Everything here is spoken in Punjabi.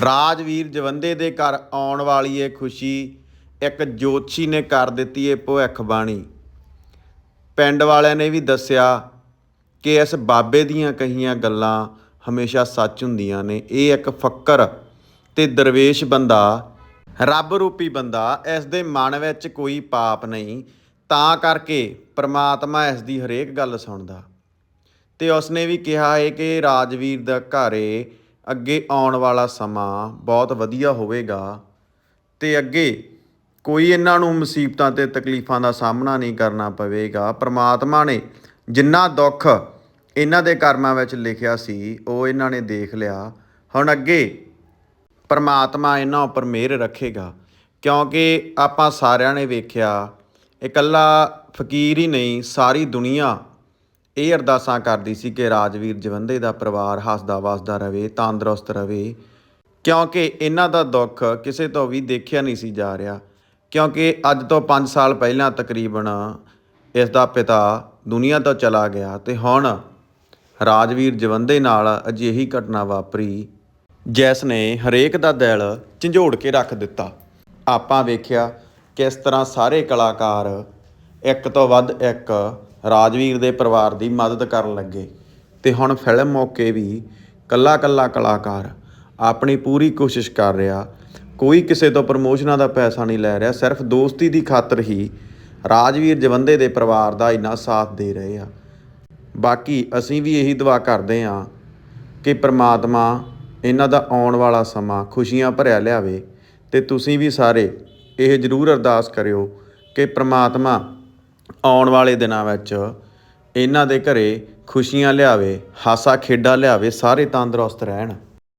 ਰਾਜਵੀਰ ਜਵੰਦੇ ਦੇ ਘਰ ਆਉਣ ਵਾਲੀ ਇਹ ਖੁਸ਼ੀ ਇੱਕ ਜੋਤਸ਼ੀ ਨੇ ਕਰ ਦਿੱਤੀ ਇਹ ਭਵਿੱਖਬਾਣੀ ਪਿੰਡ ਵਾਲਿਆਂ ਨੇ ਵੀ ਦੱਸਿਆ ਕਿ ਇਸ ਬਾਬੇ ਦੀਆਂ ਕਹੀਆਂ ਗੱਲਾਂ ਹਮੇਸ਼ਾ ਸੱਚ ਹੁੰਦੀਆਂ ਨੇ। ਇਹ ਇੱਕ ਫੱਕਰ ਤੇ ਦਰਵੇਸ਼ ਬੰਦਾ, ਰੱਬ ਰੂਪੀ ਬੰਦਾ, ਇਸ ਦੇ ਮਨ ਵਿੱਚ ਕੋਈ ਪਾਪ ਨਹੀਂ, ਤਾਂ ਕਰਕੇ ਪ੍ਰਮਾਤਮਾ ਇਸ ਦੀ ਹਰੇਕ ਗੱਲ ਸੁਣਦਾ। ਤੇ ਉਸਨੇ ਵੀ ਕਿਹਾ ਹੈ ਕਿ ਰਾਜਵੀਰ ਦਾ ਘਰ ਘਰੇ ਅੱਗੇ ਆਉਣ ਵਾਲਾ ਸਮਾਂ ਬਹੁਤ ਵਧੀਆ ਹੋਵੇਗਾ ਤੇ ਅੱਗੇ ਕੋਈ ਇਹਨਾਂ ਨੂੰ ਮੁਸੀਬਤਾਂ ਤੇ ਤਕਲੀਫਾਂ ਦਾ ਸਾਹਮਣਾ ਨਹੀਂ ਕਰਨਾ ਪਵੇਗਾ। ਪ੍ਰਮਾਤਮਾ ਨੇ ਜਿੰਨਾ ਦੁੱਖ ਇਹਨਾਂ ਦੇ ਕਰਮਾਂ ਵਿੱਚ ਲਿਖਿਆ ਸੀ, ਉਹ ਇਹਨਾਂ ਨੇ ਦੇਖ ਲਿਆ। ਹੁਣ ਅੱਗੇ ਪਰਮਾਤਮਾ ਇਹਨਾਂ ਉੱਪਰ ਮਿਹਰ ਰੱਖੇਗਾ, ਕਿਉਂਕਿ ਆਪਾਂ ਸਾਰਿਆਂ ਨੇ ਵੇਖਿਆ, ਇਕੱਲਾ ਫਕੀਰ ਹੀ ਨਹੀਂ, ਸਾਰੀ ਦੁਨੀਆ ਇਹ ਅਰਦਾਸਾਂ ਕਰਦੀ ਸੀ ਕਿ ਰਾਜਵੀਰ ਜਵੰਦੇ ਦਾ ਪਰਿਵਾਰ ਹੱਸਦਾ ਵਸਦਾ ਰਵੇ, ਤੰਦਰੁਸਤ ਰਵੇ। ਕਿਉਂਕਿ ਇਹਨਾਂ ਦਾ ਦੁੱਖ ਕਿਸੇ ਤੋਂ ਵੀ ਦੇਖਿਆ ਨਹੀਂ ਸੀ ਜਾ ਰਿਹਾ। ਕਿਉਂਕਿ ਅੱਜ ਤੋਂ 5 ਸਾਲ ਪਹਿਲਾਂ ਤਕਰੀਬਨ ਇਸ ਦਾ ਪਿਤਾ ਦੁਨੀਆ ਤੋਂ ਚਲਾ ਗਿਆ ਤੇ ਹੁਣ ਰਾਜਵੀਰ ਜਵੰਦੇ ਨਾਲ ਅਜਿਹੀ ਘਟਨਾ ਵਾਪਰੀ, ਜਿਸ ਨੇ ਹਰੇਕ ਦਾ ਦਿਲ ਝੰਜੋੜ ਕੇ ਰੱਖ ਦਿੱਤਾ। ਆਪਾਂ ਵੇਖਿਆ ਕਿਸ ਤਰ੍ਹਾਂ ਸਾਰੇ ਕਲਾਕਾਰ ਇੱਕ ਤੋਂ ਵੱਧ ਇੱਕ ਰਾਜਵੀਰ ਦੇ ਪਰਿਵਾਰ ਦੀ ਮਦਦ ਕਰਨ ਲੱਗੇ ਤੇ ਹੁਣ ਫਿਲਮ ਮੌਕੇ ਵੀ ਕੱਲਾ ਕੱਲਾ ਕਲਾਕਾਰ ਆਪਣੀ ਪੂਰੀ ਕੋਸ਼ਿਸ਼ ਕਰ ਰਿਹਾ। ਕੋਈ ਕਿਸੇ ਤੋਂ ਪ੍ਰਮੋਸ਼ਨਾਂ ਦਾ ਪੈਸਾ ਨਹੀਂ ਲੈ ਰਿਹਾ, ਸਿਰਫ ਦੋਸਤੀ ਦੀ ਖਾਤਰ ਹੀ ਰਾਜਵੀਰ ਜਵੰਦੇ ਦੇ ਪਰਿਵਾਰ ਦਾ ਇੰਨਾ ਸਾਥ ਦੇ ਰਹੇ ਆ। ਬਾਕੀ ਅਸੀਂ ਵੀ ਇਹੀ ਦੁਆ ਕਰਦੇ ਹਾਂ ਕਿ ਪ੍ਰਮਾਤਮਾ ਇਹਨਾਂ ਦਾ ਆਉਣ ਵਾਲਾ ਸਮਾਂ ਖੁਸ਼ੀਆਂ ਭਰਿਆ ਲਿਆਵੇ ਤੇ ਤੁਸੀਂ ਵੀ ਸਾਰੇ ਇਹ ਜ਼ਰੂਰ ਅਰਦਾਸ ਕਰਿਓ ਕਿ ਪ੍ਰਮਾਤਮਾ ਆਉਣ ਵਾਲੇ ਦਿਨਾਂ ਵਿੱਚ ਇਹਨਾਂ ਦੇ ਘਰ ਖੁਸ਼ੀਆਂ ਲਿਆਵੇ, ਹਾਸਾ ਖੇਡਾਂ ਲਿਆਵੇ, ਸਾਰੇ ਤੰਦਰੁਸਤ ਰਹਿਣ।